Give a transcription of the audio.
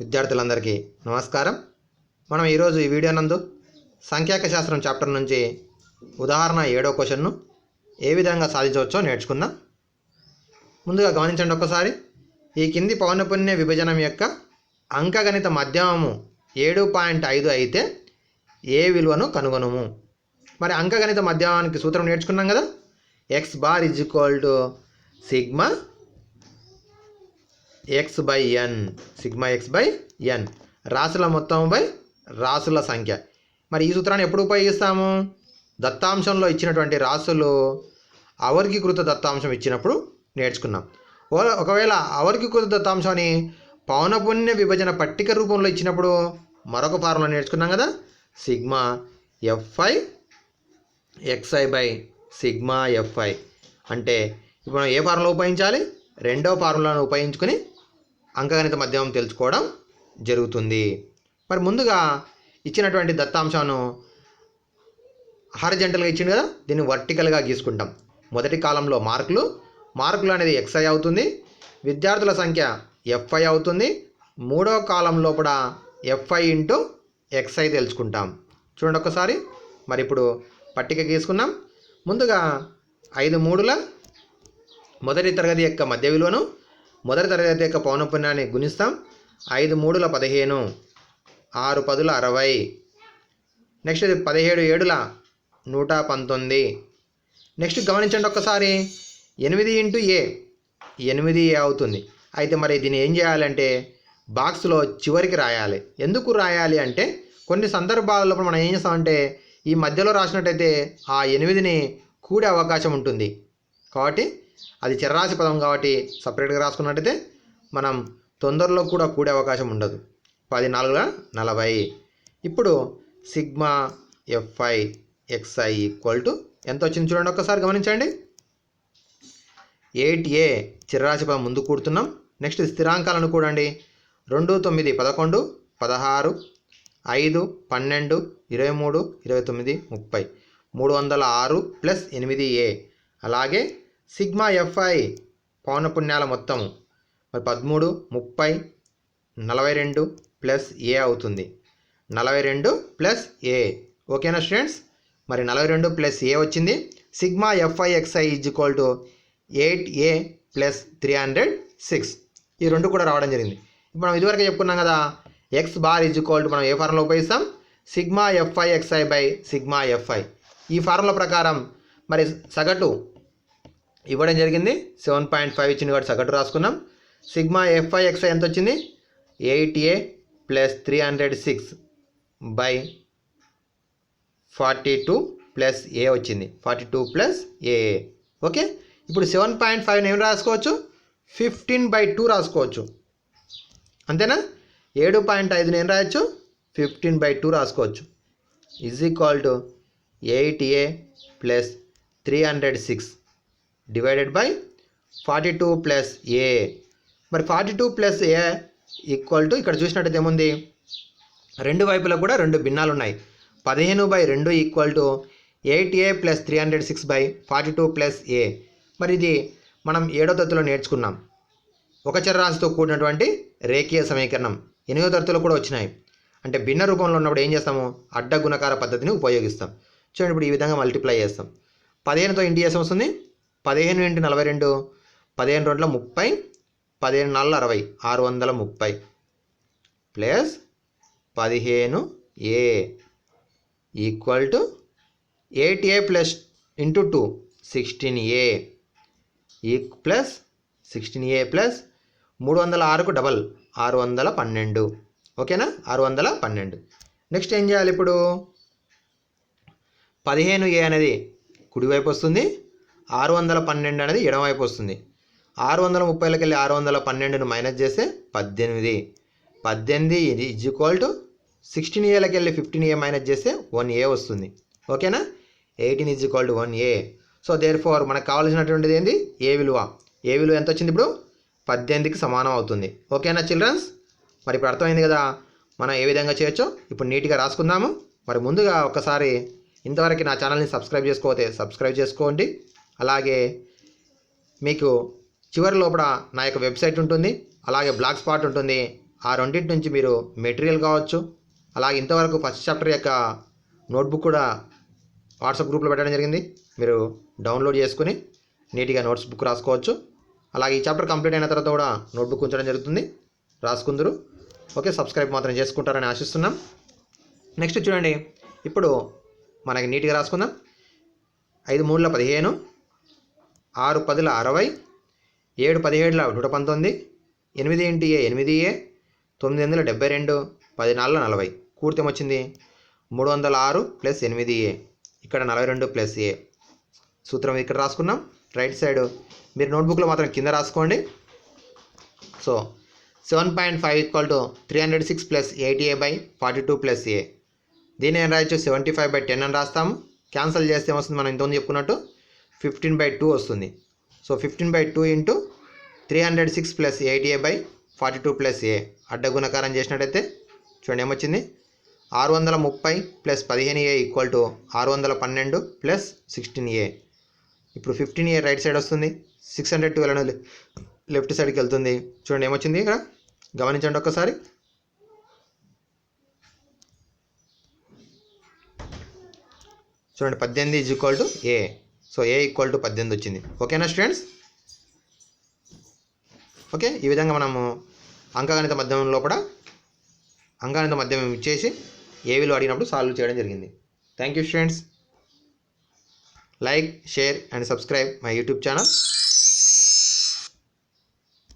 విద్యార్థులందరికీ నమస్కారం. మనం ఈరోజు ఈ వీడియో నందు సంఖ్యాక శాస్త్రం చాప్టర్ నుంచి ఉదాహరణ ఏడో క్వశ్చన్ను ఏ విధంగా సాధించవచ్చో నేర్చుకుందాం. ముందుగా గమనించండి ఒక్కసారి. ఈ కింది పౌనపుణ్య విభజనం యొక్క అంకగణిత మధ్యమము ఏడు పాయింట్ ఐదు అయితే ఏ విలువను కనుగొనుము? మరి అంకగణిత మధ్యమానికి సూత్రం నేర్చుకున్నాం కదా. X bar is equal to sigma x by n sigma x by n రాసుల మొత్తం బై రాసుల సంఖ్య. మరి ఈ సూత్రాన్ని ఎప్పుడు ఉపయోగిస్తాము? దత్తాంశంలో ఇచ్చినటువంటి రాసులు అవర్గీకృత దత్తాంశం ఇచ్చినప్పుడు నేర్చుకున్నాం. ఓ- ఒకవేళ అవర్గీకృత దత్తాంశాన్ని పౌనపుణ్య విభజన పట్టిక రూపంలో ఇచ్చినప్పుడు మరొక ఫార్ములా నేర్చుకున్నాం కదా? Sigma fi xi by sigma fi అంటే ఇప్పుడు మనం ఏ ఫార్ములా ఉపయోగించాలి? రెండో ఫార్ములాను ఉపయోగించుకుని అంకగణిత మధ్యమం తెలుసుకోవడం జరుగుతుంది. మరి ముందుగా ఇచ్చినటువంటి దత్తాంశాలను హారిజెంటల్గా ఇచ్చింది కదా దీన్ని వర్టికల్గా గీసుకుంటాం. మొదటి కాలంలో మార్కులు మార్కులు అనేది ఎక్స్ఐ అవుతుంది విద్యార్థుల సంఖ్య ఎఫ్ఐ అవుతుంది మూడో కాలంలో కూడా ఎఫ్ఐ ఇంటూ ఎక్స్ఐ తెలుసుకుంటాం. చూడండి ఒక్కసారి మరి ఇప్పుడు పట్టిక గీసుకున్నాం. ముందుగా ఐదు మూడుల మొదటి తరగతి యొక్క మధ్య విలువను మొదటి తరగతి యొక్క పౌనపుణ్యాన్ని గుణిస్తాం. ఐదు మూడుల పదిహేను ఆరు పదుల అరవై. నెక్స్ట్ పదిహేడు ఏడుల నూట పంతొమ్మిది. నెక్స్ట్ గమనించండి ఒక్కసారి. ఎనిమిది ఇంటూ ఏ? ఎనిమిది ఏ అవుతుంది. అయితే మరి దీన్ని ఏం చేయాలంటే బాక్స్లో చివరికి రాయాలి. ఎందుకు రాయాలి అంటే కొన్ని సందర్భాలలో మనం ఏం చేస్తామంటే ఈ మధ్యలో రాసినట్టయితే ఆ ఎనిమిదిని కూడే అవకాశం ఉంటుంది. కాబట్టి అది చర్రాశి పదం కాబట్టి సపరేట్గా రాసుకున్నట్టయితే మనం తొందరలో కూడా కూడే అవకాశం ఉండదు. పది నాలుగుల నలభై. ఇప్పుడు sigma fi xi equal to ఎంత వచ్చింది చూడండి ఒక్కసారి గమనించండి. ఎయిట్ ఏ చిర్రాశి పదం ముందు కూడుతున్నాం. నెక్స్ట్ స్థిరాంకాలను కూడండి. రెండు తొమ్మిది పదకొండు పదహారు ఐదు పన్నెండు ఇరవై మూడు ఇరవై తొమ్మిది ముప్పై. మూడు వందల ఆరు ప్లస్ ఎనిమిది ఏ. అలాగే సిగ్మా ఎఫ్ఐ పౌనపుణ్యాల మొత్తము. మరి పదమూడు ముప్పై నలభై రెండు ప్లస్ ఏ అవుతుంది? నలభై రెండు ప్లస్ ఏ. ఓకేనా స్టూడెంట్స్? మరి నలభై రెండు ప్లస్ ఏ వచ్చింది? Sigma fi xi is equal to eight a plus three hundred six. ఈ రెండు కూడా రావడం జరిగింది. ఇప్పుడు మనం ఇదివరకు చెప్పుకున్నాం కదా x bar is equal to మనం ఏ ఫార్ములా ఉపయోగిస్తాం? Sigma fi xi by sigma fi. ఈ ఫార్ములా ప్రకారం మరి సగటు ఇవ్వడం జరిగింది. సెవెన్ పాయింట్ ఫైవ్ ఇచ్చింది కాబట్టి సగటు రాసుకున్నాం. సిగ్మా ఎఫ్ఐ ఎక్స్ఐ ఎంత వచ్చింది? Eight a plus three hundred six by forty two plus a వచ్చింది. Forty two plus a okay? ఇప్పుడు సెవెన్ పాయింట్ ఫైవ్ ఏం రాసుకోవచ్చు? ఫిఫ్టీన్ బై టూ రాసుకోవచ్చు. అంతేనా? ఏడు పాయింట్ ఐదుని ఏం రాయొచ్చు? ఫిఫ్టీన్ బై టూ రాసుకోవచ్చు. Is equal to eight a plus three hundred six. Divided by forty two plus a మరి forty two plus a equal to ఇక్కడ చూసినట్టయితే ఏముంది? రెండు వైపులకు కూడా రెండు భిన్నాలు ఉన్నాయి. పదిహేను బై రెండు equal to eight a plus three hundred six by forty two plus a మరి ఇది మనం ఏడో తరగతిలో నేర్చుకున్నాం. ఒక చరరాశితో కూడినటువంటి రేఖీయ సమీకరణం. ఎనిమిదో తరగతిలో కూడా వచ్చినాయి. అంటే భిన్న రూపంలో ఉన్నప్పుడు ఏం చేస్తాము? అడ్డ గుణకార పద్ధతిని ఉపయోగిస్తాం. చూడండి ఇప్పుడు ఈ విధంగా మల్టిప్లై చేస్తాం. పదిహేనుతో ఇంటి చేసాం వస్తుంది. పదిహేను ఇంటి నలభై రెండు పదిహేను రెండుల ముప్పై పదిహేను నాలుగు అరవై ఆరు వందల ముప్పై. ప్లస్ పదిహేను a equal to eight a plus into two sixteen a. ఈ ప్లస్ సిక్స్టీన్ ఏ ప్లస్ మూడు వందల ఆరుకు డబల్ ఆరు వందల పన్నెండు. ఓకేనా? ఆరు వందల పన్నెండు. నెక్స్ట్ ఏం చేయాలి ఇప్పుడు? పదిహేను ఏ అనేది కుడివైపు వస్తుంది ఆరు వందల పన్నెండు అనేది ఎడమవైపు వస్తుంది ఆరు వందల ముప్పైలోకి వెళ్ళి ఆరు వందల పన్నెండును మైనస్ చేస్తే పద్దెనిమిది. పద్దెనిమిది ఇది ఇజ్ ఈక్వల్ టు సిక్స్టీన్ ఏలకి వెళ్ళి ఫిఫ్టీన్ ఏ మైనస్ చేస్తే వన్ ఏ వస్తుంది. ఓకేనా? Eighteen is equal to one a so therefore మనకు కావాల్సినటువంటిది ఏంది? ఏ విలువ. ఏ విలువ ఎంత వచ్చింది ఇప్పుడు? పద్దెనిమిదికి సమానం అవుతుంది. ఓకేనా చిల్డ్రన్స్ మరి ఇప్పుడు అర్థమైంది కదా? మనం ఏ విధంగా చేయొచ్చో? ఇప్పుడు నీట్గా రాసుకుందాము. మరి ముందుగా ఒకసారి ఇంతవరకు నా ఛానల్ని సబ్స్క్రైబ్ చేసుకోతే సబ్స్క్రైబ్ చేసుకోండి. అలాగే మీకు చివరి లోపల నా యొక్క వెబ్సైట్ ఉంటుంది. అలాగే బ్లాక్ స్పాట్ ఉంటుంది. ఆ రెండింటి నుంచి మీరు మెటీరియల్ కావచ్చు. అలాగే ఇంతవరకు ఫస్ట్ చాప్టర్ యొక్క నోట్బుక్ కూడా వాట్సాప్ గ్రూప్లో పెట్టడం జరిగింది. మీరు డౌన్లోడ్ చేసుకుని నీట్గా నోట్స్ బుక్ రాసుకోవచ్చు. అలాగే ఈ చాప్టర్ కంప్లీట్ అయిన తర్వాత కూడా నోట్బుక్ ఉంచడం జరుగుతుంది. రాసుకుందరు. ఓకే సబ్స్క్రైబ్ మాత్రం చేసుకుంటారని ఆశిస్తున్నాం. నెక్స్ట్ చూడండి. ఇప్పుడు మనకి నీట్గా రాసుకుందాం. ఐదు మూడుల పదిహేను. ఆరు పదుల అరవై ఏడు పదిహేడుల నూట పంతొమ్మిది ఎనిమిది ఇంటి ఏ ఎనిమిది ఏ తొమ్మిది వందల డెబ్బై రెండు పది నాలుగు నలభై. కూడితే వచ్చింది మూడు వందల ఆరు ప్లస్ ఎనిమిది ఏ. ఇక్కడ నలభై రెండు ప్లస్ ఏ. సూత్రం ఇక్కడ రాసుకున్నాం. Right side. మీరు నోట్బుక్లో మాత్రం కింద రాసుకోండి. So seven point five equal to three hundred six plus eighty a by forty two plus a. దీన్ని ఏం రాయొచ్చు? సెవెంటీ ఫైవ్ బై టెన్ అని రాస్తాము. క్యాన్సిల్ చేస్తే ఏమొస్తుంది? మనం ఇంతకుముందు చెప్పుకున్నట్టు ఫిఫ్టీన్ బై టూ వస్తుంది. So fifteen by two into three hundred six plus eighty a by forty two plus a. అడ్డ గుణకారం చేసినట్టయితే చూడండి ఏమొచ్చింది? ఆరు వందల ముప్పై ప్లస్ పదిహేను ఏ ఈక్వల్ టు ఆరు వందల పన్నెండు ప్లస్ సిక్స్టీన్ ఏ. ఇప్పుడు ఫిఫ్టీన్ ఏ రైట్ సైడ్ వస్తుంది. సిక్స్ హండ్రెడ్ ట్వెల్వ్ లెఫ్ట్ సైడ్కి వెళ్తుంది. చూడండి ఏమొచ్చింది ఇక్కడ? గమనించండి ఒక్కసారి. చూడండి పద్దెనిమిది is equal to a. So a equal to పద్దెనిమిది వచ్చింది. ఓకేనా స్టూడెంట్స్ ఓకే ఈ విధంగా మనము అంకగణిత మాధ్యమంలో కూడా అంకగణిత మాధ్యమం ఇచ్చేసి ఏ విలువ అడిగినప్పుడు సాల్వ్ చేయడం జరిగింది. Thank you students like share and subscribe my YouTube channel